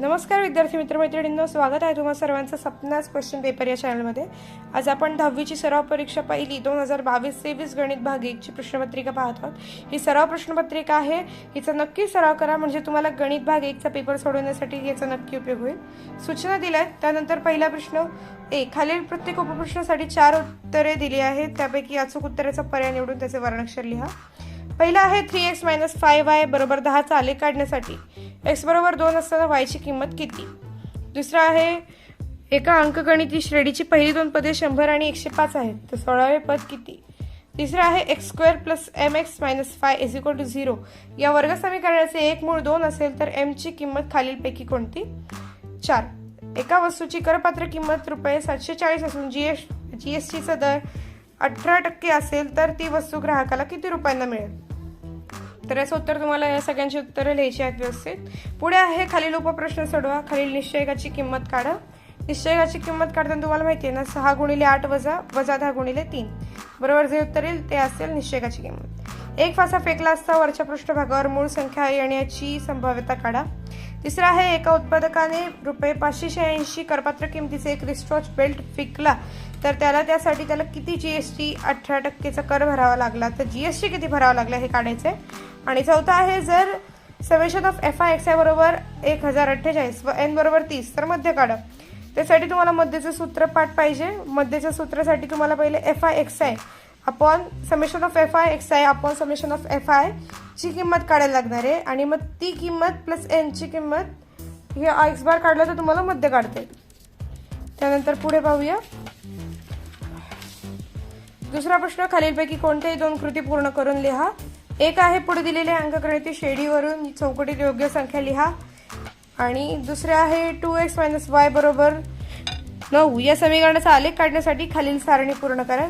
नमस्कार विद्यार्थी मित्रमैत्रिणींनो. स्वागत आहे तुम्हा सर्वांचं सपनाच क्वेश्चन पेपर या चॅनलमध्ये आज आपण दहावीची सराव परीक्षा पहिली दोन हजार बावीस तेवीस गणित भाग एकची प्रश्नपत्रिका पाहत आहोत. ही सराव प्रश्नपत्रिका आहे. हिचा नक्की सराव करा म्हणजे तुम्हाला गणित भाग एकचा पेपर सोडवण्यासाठी याचा नक्की उपयोग होईल. सूचना दिल्या त्यानंतर पहिला प्रश्न ए खालील प्रत्येक उपप्रश्नासाठी चार उत्तरे दिली आहेत. त्यापैकी अचूक उत्तराचा पर्याय निवडून त्याचे वर्णाक्षर लिहा. पहिला आहे three x minus five y बरोबर दहाचा आलेख काढण्यासाठी. एक्स बरोबर दोन असताना वायची किंमत किती? दुसरा आहे एका अंकगणिती श्रेणीची पहिली दोन पदे शंभर आणि एकशे पाच आहेत तर सोळावे पद किती? तिसरं आहे x square plus m x minus five is equal to zero या वर्ग समीकरणाचे एक मूळ दोन असेल तर एमची किंमत खालीलपैकी कोणती? चार. एका वस्तूची करपात्र किंमत रुपये सातशे चाळीस असून जी एश जी एस टीचा दर अठरा टक्के असेल तर ती वस्तू ग्राहकाला किती रुपयांना मिळेल? तर याचं उत्तर तुम्हाला या सगळ्यांची उत्तरं लिहायची आहेत व्यवस्थित. पुढे आहे खालील उपप्रश्न सोडवा. खालील निश्चयकाची किंमत काढा. निश्चयकाची किंमत काढताना तुम्हाला माहिती आहे ना सहा गुणिले आठ वजा वजा दहा गुणिले तीन. बरोबर जे उत्तर येईल ते असेल निश्चयकाची किंमत. एक फासा फेकला असता वरच्या पृष्ठभागावर मूळ संख्या येण्याची संभाव्यता काढा. तिसरा आहे एका उत्पादकाने रुपये पाचशे शहाऐंशी करपात्र किमतीचे एक रिस्टॉच बेल्ट विकला. तर त्याला त्यासाठी त्याला किती जी एस टी अठरा टक्केचा कर भरावा लागला? तर जी एस टी किती भरावा लागला हे काढायचं आणि चौथा आहे जर summation of f i x i बरोबर एक हजार अठ्ठेचाळीस व एन बरोबर तीस तर मध्य काढा. त्यासाठी तुम्हाला मध्यचं सूत्र पाठ पाहिजे. मध्यच्या सूत्रासाठी तुम्हाला पहिले f i x i upon summation of f i x i upon summation of f i ची किंमत काढायला लागणार आहे. आणि मग ती किंमत प्लस एनची किंमत हे एक्स बार काढलं तर तुम्हाला मध्य काढते. त्यानंतर पुढे पाहूया. दुसरा प्रश्न खालीलपैकी कोणत्याही दोन कृती पूर्ण करून लिहा. एक आहे पुढे दिलेल्या अंकगणिती शेडीवरून चौकटीत योग्य संख्या लिहा. आणि दुसरे आहे टू एक्स मायनस वाय बरोबर नऊ. या समीकरणाचा आलेख काढण्यासाठी खालील सारणी पूर्ण करा.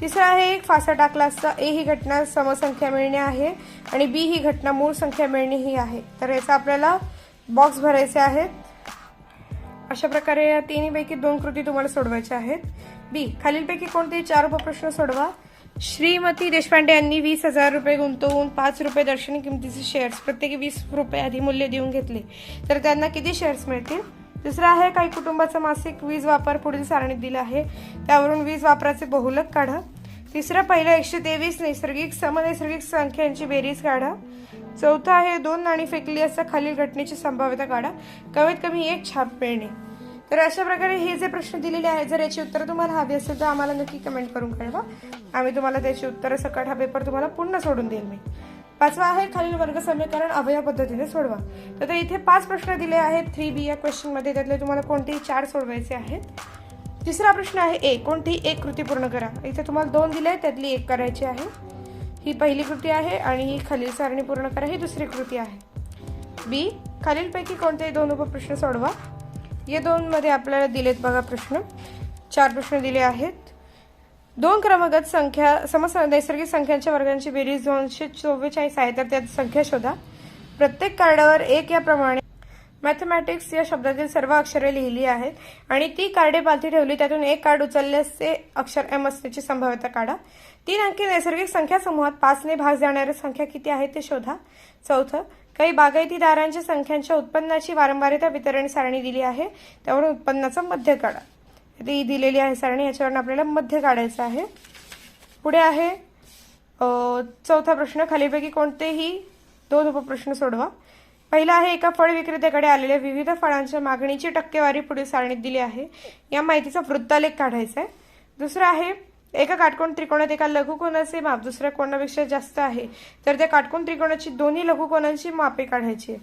तिसरं आहे एक फासा टाकला असता ए ही घटना समसंख्या मिळणे आहे आणि बी ही घटना मूळ संख्या मिळणे ही आहे. तर याचा आपल्याला बॉक्स भरायचे आहेत. अशा प्रकारे या तिन्हीपैकी दोन कृती तुम्हाला सोडवायच्या आहेत. बी खालीलपैकी कोणतेही चार उपप्रश्न सोडवा. श्रीमती देशपांडे यांनी वीस हजार रुपये गुंतवून पाच रुपये दर्शनी किमतीचे शेअर्स प्रत्येकी वीस रुपये आधी मूल्य देऊन घेतले. तर त्यांना किती शेअर्स मिळतील? दुसरं आहे काही कुटुंबाचा मासिक वीज वापर पुढील सारणीत दिला आहे. त्यावरून वीज वापराचे बहुलक काढा. तिसरं पहिलं एकशे तेवीस नैसर्गिक समनैसर्गिक संख्यांची बेरीज काढा. चौथं आहे दोन नाणी फेकली असता खालील घटनेची संभाव्यता काढा. कमीत कमी एक छाप मिळणे. तर अशा प्रकारे हे जे प्रश्न दिलेले आहेत जर याची उत्तरं तुम्हाला हवी असेल तर आम्हाला नक्की कमेंट करून कळवा. आम्ही तुम्हाला त्याची उत्तरं सकट हा पेपर तुम्हाला पूर्ण सोडून देईल मी. पाचवा आहे खालील वर्ग समीकरण अवयव पद्धतीने सोडवा. तर ते इथे पाच प्रश्न दिले आहेत. थ्री बी या क्वेश्चनमध्ये त्यातले तुम्हाला कोणतेही चार सोडवायचे आहेत. तिसरा प्रश्न आहे ए. कोणतीही एक कृती पूर्ण करा. इथे तुम्हाला दोन दिले आहेत त्यातली एक करायची आहे. ही पहिली कृती आहे आणि ही खालील सारणी पूर्ण करा. ही दुसरी कृती आहे. बी. खालीलपैकी कोणतेही दोन उपप्रश्न सोडवा. या दोनमध्ये आपल्याला दिलेत बघा प्रश्न. चार प्रश्न दिले आहेत. दोन क्रमागत संख्या समस नैसर्गिक संख्यांच्या वर्गांची बेरीज दोनशे चव्वेचाळीस आहे तर त्यात संख्या शोधा. प्रत्येक कार्डावर एक याप्रमाणे मॅथमॅटिक्स या शब्दातील सर्व अक्षरे लिहिली आहेत आणि ती कार्डे पालथी ठेवली त्यातून एक कार्ड उचलल्यास ते अक्षर एम असण्याची संभाव्यता काढा. तीन अंकी नैसर्गिक संख्या समूहात पाचने भाग जाणाऱ्या संख्या किती आहेत ते शोधा. चौथं काही बागायतीदारांच्या संख्यांच्या उत्पन्नाची वारंवारिता वितरण सारणी दिली आहे त्यावरून उत्पन्नाचा मध्य काढा. ती दिलेली आहे सारणी याच्यावरून आपल्याला मध्य काढायचं आहे. पुढे आहे चौथा प्रश्न खालीपैकी कोणतेही दोन उपप्रश्न सोडवा. पहिला आहे एका फळ विक्रेत्याकडे आलेल्या विविध फळांच्या मागणीची टक्केवारी पुढील सारणीत दिली आहे. या माहितीचा वृत्तालेख काढायचा आहे. दुसरं आहे एका काटकोण त्रिकोणात एका लघुकोणाचे माप दुसऱ्या कोणापेक्षा जास्त आहे तर त्या काटकोण त्रिकोणाची दोन्ही लघुकोणांची मापे काढायची आहे.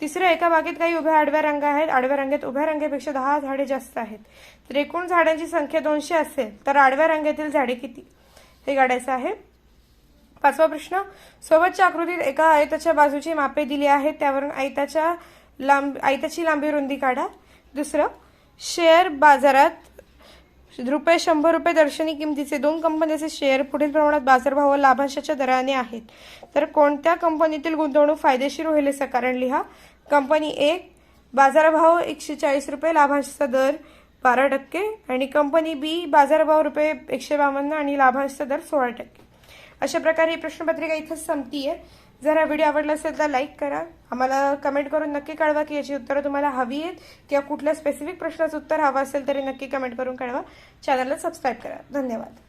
तिसऱ्या एका बागेत काही उभ्या आडव्या रंगा आहेत. आडव्या रंगेत उभ्या रंगेपेक्षा दहा झाडे जास्त आहेत. त्रिकोण झाडांची संख्या दोनशे असेल तर आडव्या रांगेतील झाडे किती? हे काढायचं आहे. पाचवा प्रश्न. सोबतच्या आकृतीत एका आयताच्या बाजूची मापे दिली आहेत. त्यावरून आयताच्या लांब आयताची लांबी रुंदी काढा. दुसरं शेअर बाजारात रुपये शंभर रुपये दर्शनी किमतीचे दोन कंपन्यांचे शेअर पुढील प्रमाणात बाजारभाव व लाभांशाच्या दराने आहेत. तर कोणत्या कंपनीतील गुंतवणूक फायदेशीर होईल असं कारण लिहा. कंपनी एक बाजारभाव एकशे चाळीस रुपये लाभांशाचा दर बारा टक्के आणि कंपनी बी बाजारभाव रुपये एकशे बावन्न आणि लाभांशाचा दर सोळा टक्के. अशा प्रकारे ही प्रश्नपत्रिका इथंच आहे जर हा व्हिडिओ आवडला असेल तर लाईक करा. आम्हाला कमेंट करून नक्की कळवा की याची उत्तरं तुम्हाला हवी आहेत किंवा कुठल्या स्पेसिफिक प्रश्नाचं उत्तर हवं असेल तरी नक्की कमेंट करून कळवा. चॅनलला सबस्क्राईब करा. धन्यवाद.